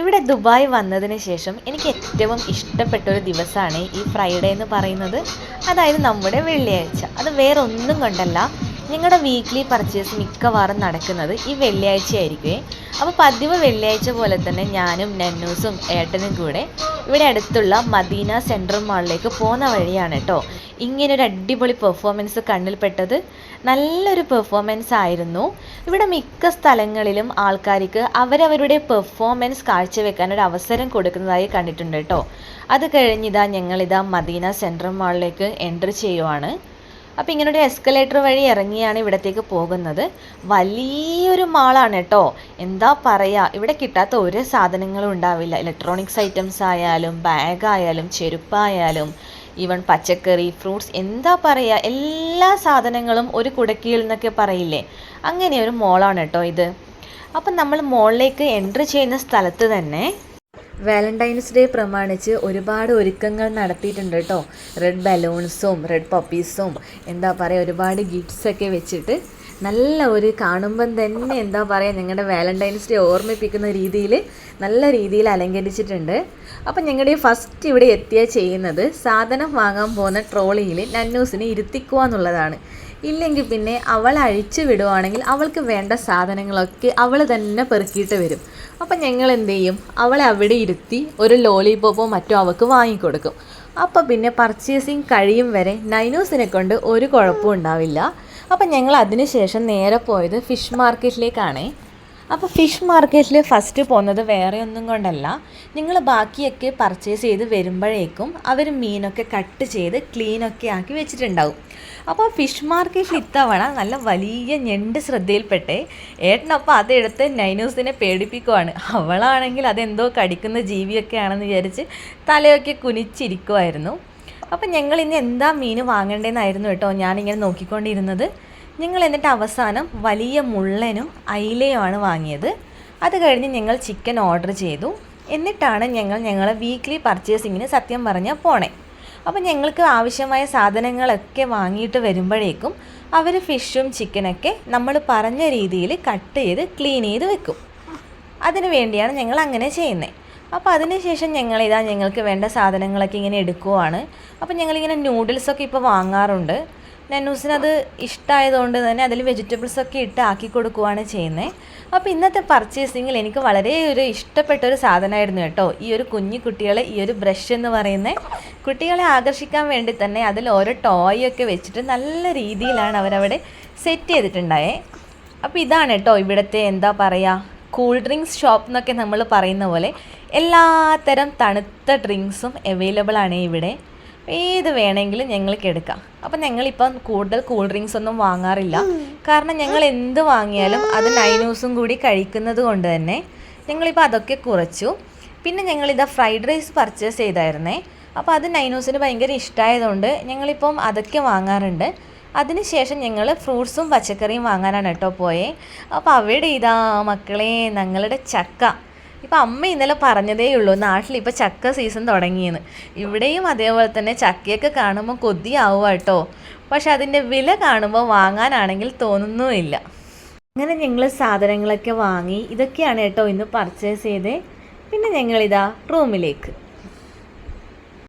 ഇവിടെ ദുബായ് വന്നതിന് ശേഷം എനിക്ക് ഏറ്റവും ഇഷ്ടപ്പെട്ട ഒരു ദിവസമാണ് ഈ ഫ്രൈഡേ എന്ന് പറയുന്നത്. അതായത് നമ്മുടെ വെള്ളിയാഴ്ച. അത് വേറെ ഒന്നും കൊണ്ടല്ല. ഞങ്ങളുടെ വീക്ക്ലി പർച്ചേസ് മിക്കവാറും നടക്കുന്നത് ഈ വെള്ളിയാഴ്ച ആയിരിക്കുമേ അപ്പോൾ പതിവ് വെള്ളിയാഴ്ച പോലെ തന്നെ ഞാനും നന്നൂസും ഏട്ടനും കൂടെ ഇവിടെ അടുത്തുള്ള മദീന സെൻട്രൽ മാളിലേക്ക് പോകുന്ന വഴിയാണ് കേട്ടോ. ഇങ്ങനൊരു അടിപൊളി പെർഫോമൻസ് കണ്ണിൽപ്പെട്ടത് നല്ലൊരു പെർഫോമൻസ് ആയിരുന്നു. ഇവിടെ മിക്ക സ്ഥലങ്ങളിലും ആൾക്കാർക്ക് അവരവരുടെ പെർഫോമൻസ് കാഴ്ചവെക്കാൻ ഒരു അവസരം കൊടുക്കുന്നതായി കണ്ടിട്ടുണ്ട് കേട്ടോ. അത് കഴിഞ്ഞിതാ ഞങ്ങളിതാ മദീന സെൻട്രൽ മാളിലേക്ക് എൻട്രി ചെയ്യുവാണ്. അപ്പോൾ ഇങ്ങനെ ഒരു എസ്കലേറ്റർ വഴി ഇറങ്ങിയാണ് ഇവിടത്തേക്ക് പോകുന്നത്. വലിയൊരു മാളാണ് കേട്ടോ. എന്താ പറയുക ഇവിടെ കിട്ടാത്ത ഒരു സാധനങ്ങളും ഉണ്ടാവില്ല. ഇലക്ട്രോണിക്സ് ഐറ്റംസ് ആയാലും ബാഗായാലും ചെരുപ്പായാലും ഈവൻ പച്ചക്കറി ഫ്രൂട്ട്സ് എന്താ പറയുക എല്ലാ സാധനങ്ങളും ഒരു കുടക്കീഴിൽ എന്നൊക്കെ പറയില്ലേ? അങ്ങനെ ഒരു മോളാണ് കേട്ടോ ഇത്. അപ്പം നമ്മൾ മോളിലേക്ക് എൻട്രി ചെയ്യുന്ന സ്ഥലത്ത് തന്നെ വാലന്റൈൻസ് ഡേ പ്രമാണിച്ച് ഒരുപാട് ഒരുക്കങ്ങൾ നടത്തിയിട്ടുണ്ട് കേട്ടോ റെഡ് ബലൂൺസും റെഡ് പപ്പീസും എന്താ പറയുക ഒരുപാട് ഗിഫ്റ്റ്സൊക്കെ വെച്ചിട്ട് നല്ല ഒരു കാണുമ്പം തന്നെ എന്താ പറയുക ഞങ്ങളുടെ വാലന്റൈൻസ് ഡേ ഓർമ്മിപ്പിക്കുന്ന രീതിയിൽ നല്ല രീതിയിൽ അലങ്കരിച്ചിട്ടുണ്ട്. അപ്പം ഞങ്ങളുടെ ഫസ്റ്റ് ഇവിടെ എത്തിയ ചെയ്യുന്നത് സാധനം വാങ്ങാൻ പോകുന്ന ട്രോളിയിൽ നന്നൂസിനെ ഇരുത്തിക്കുക എന്നുള്ളതാണ്. ഇല്ലെങ്കിൽ പിന്നെ അവൾ അഴിച്ചു വിടുവാണെങ്കിൽ അവൾക്ക് വേണ്ട സാധനങ്ങളൊക്കെ അവൾ തന്നെ പെറുക്കിയിട്ട് വരും. അപ്പം ഞങ്ങൾ എന്ത് ചെയ്യും? അവളെ അവിടെ ഇരുത്തി ഒരു ലോലിപോപ്പോ മറ്റോ അവൾക്ക് വാങ്ങിക്കൊടുക്കും. അപ്പോൾ പിന്നെ പർച്ചേസിങ് കഴിയും വരെ നൈനൂസിനെ കൊണ്ട് ഒരു കുഴപ്പവും ഉണ്ടാവില്ല. അപ്പം ഞങ്ങൾ അതിനുശേഷം നേരെ പോയത് ഫിഷ് മാർക്കറ്റിലേക്കാണേ അപ്പോൾ ഫിഷ് മാർക്കറ്റിൽ ഫസ്റ്റ് പോകുന്നത് വേറെ ഒന്നും കൊണ്ടല്ല. നിങ്ങൾ ബാക്കിയൊക്കെ പർച്ചേസ് ചെയ്ത് വരുമ്പോഴേക്കും അവർ മീനൊക്കെ കട്ട് ചെയ്ത് ക്ലീനൊക്കെ ആക്കി വെച്ചിട്ടുണ്ടാവും. അപ്പോൾ ഫിഷ് മാർക്കറ്റിൽ ഇത്തവണ നല്ല വലിയ ഞണ്ട് ശ്രദ്ധയിൽപ്പെട്ടേ. ഏട്ടനപ്പോൾ അതെടുത്ത് നൈനൂസിനെ പേടിപ്പിക്കുവാണ്. അവളാണെങ്കിൽ അതെന്തോ കടിക്കുന്ന ജീവിയൊക്കെ ആണെന്ന് വിചാരിച്ച് തലയൊക്കെ കുനിച്ചിരിക്കുമായിരുന്നു അപ്പം ഞങ്ങൾ ഇന്ന് എന്താ മീൻ വാങ്ങേണ്ടതെന്നായിരുന്നു കേട്ടോ ഞാനിങ്ങനെ നോക്കിക്കൊണ്ടിരുന്നത്. ഞങ്ങൾ എന്നിട്ട് അവസാനം വലിയ മുള്ളനും അയിലയുമാണ് വാങ്ങിയത്. അത് കഴിഞ്ഞ് ഞങ്ങൾ ചിക്കൻ ഓർഡർ ചെയ്തു. എന്നിട്ടാണ് ഞങ്ങൾ ഞങ്ങളെ വീക്ക്ലി പർച്ചേസിങ്ങിന് സത്യം പറഞ്ഞാൽ പോണേ. അപ്പോൾ ഞങ്ങൾക്ക് ആവശ്യമായ സാധനങ്ങളൊക്കെ വാങ്ങിയിട്ട് വരുമ്പോഴേക്കും അവർ ഫിഷും ചിക്കനൊക്കെ നമ്മൾ പറഞ്ഞ രീതിയിൽ കട്ട് ചെയ്ത് ക്ലീൻ ചെയ്ത് വെക്കും. അതിനു വേണ്ടിയാണ് ഞങ്ങൾ അങ്ങനെ ചെയ്യുന്നത് അപ്പോൾ അതിനുശേഷം ഞങ്ങൾ ഇതാ ഞങ്ങൾക്ക് വേണ്ട സാധനങ്ങളൊക്കെ ഇങ്ങനെ എടുക്കുവാണ്. അപ്പോൾ ഞങ്ങളിങ്ങനെ നൂഡിൽസൊക്കെ ഇപ്പോൾ വാങ്ങാറുണ്ട്. നന്നൂസിനത് ഇഷ്ടമായതുകൊണ്ട് തന്നെ അതിൽ വെജിറ്റബിൾസൊക്കെ ഇട്ട് ആക്കി കൊടുക്കുവാണ് ചെയ്യുന്നത് അപ്പോൾ ഇന്നത്തെ പർച്ചേസിങ്ങിൽ എനിക്ക് വളരെ ഒരു ഇഷ്ടപ്പെട്ട ഒരു സാധനമായിരുന്നു കേട്ടോ. ഈ ഒരു കുഞ്ഞു കുട്ടികളെ ഈ ഒരു ബ്രഷ് എന്ന് പറയുന്നത് കുട്ടികളെ ആകർഷിക്കാൻ വേണ്ടി തന്നെ അതിൽ ഓരോ ടോയ് ഒക്കെ വെച്ചിട്ട് നല്ല രീതിയിലാണ് അവരവിടെ സെറ്റ് ചെയ്തിട്ടുണ്ടായേ. അപ്പോൾ ഇതാണ് കേട്ടോ ഇവിടുത്തെ എന്താ പറയുക കൂൾ ഡ്രിങ്ക്സ് ഷോപ്പ് എന്നൊക്കെ നമ്മൾ പറയുന്ന പോലെ എല്ലാത്തരം തണുത്ത ഡ്രിങ്ക്സും അവൈലബിൾ ആണ് ഇവിടെ. ഏത് വേണമെങ്കിലും ഞങ്ങൾക്ക് എടുക്കാം. അപ്പം ഞങ്ങളിപ്പം കൂടുതൽ കൂൾ ഡ്രിങ്ക്സ് ഒന്നും വാങ്ങാറില്ല. കാരണം ഞങ്ങൾ എന്ത് വാങ്ങിയാലും അത് നൈനൂസും കൂടി കഴിക്കുന്നത് കൊണ്ട് തന്നെ ഞങ്ങളിപ്പോൾ അതൊക്കെ കുറച്ചു. പിന്നെ ഞങ്ങളിതാ ഫ്രൈഡ് റൈസ് പർച്ചേസ് ചെയ്തായിരുന്നേ. അപ്പോൾ അത് നൈനൂസിന് ഭയങ്കര ഇഷ്ടമായതുകൊണ്ട് ഞങ്ങളിപ്പം അതൊക്കെ വാങ്ങാറുണ്ട്. അതിനുശേഷം ഞങ്ങൾ ഫ്രൂട്ട്സും പച്ചക്കറിയും വാങ്ങാനാണ് കേട്ടോ പോയേ. അപ്പോൾ അവിടെ ഇതാ മക്കളെ ഞങ്ങളുടെ ചക്ക. ഇപ്പം അമ്മ ഇന്നലെ പറഞ്ഞതേ ഉള്ളൂ നാട്ടിൽ ഇപ്പോൾ ചക്ക സീസൺ തുടങ്ങിയെന്ന്. ഇവിടെയും അതേപോലെ തന്നെ ചക്കയൊക്കെ കാണുമ്പോൾ കൊതിയാവുക കേട്ടോ. പക്ഷെ അതിന്റെ വില കാണുമ്പോൾ വാങ്ങാനാണെങ്കിൽ തോന്നുന്നുമില്ല. അങ്ങനെ ഞങ്ങൾ സാധനങ്ങളൊക്കെ വാങ്ങി ഇതൊക്കെയാണ് കേട്ടോ ഇന്ന് പർച്ചേസ് ചെയ്തേ. പിന്നെ ഞങ്ങളിതാ റൂമിലേക്ക്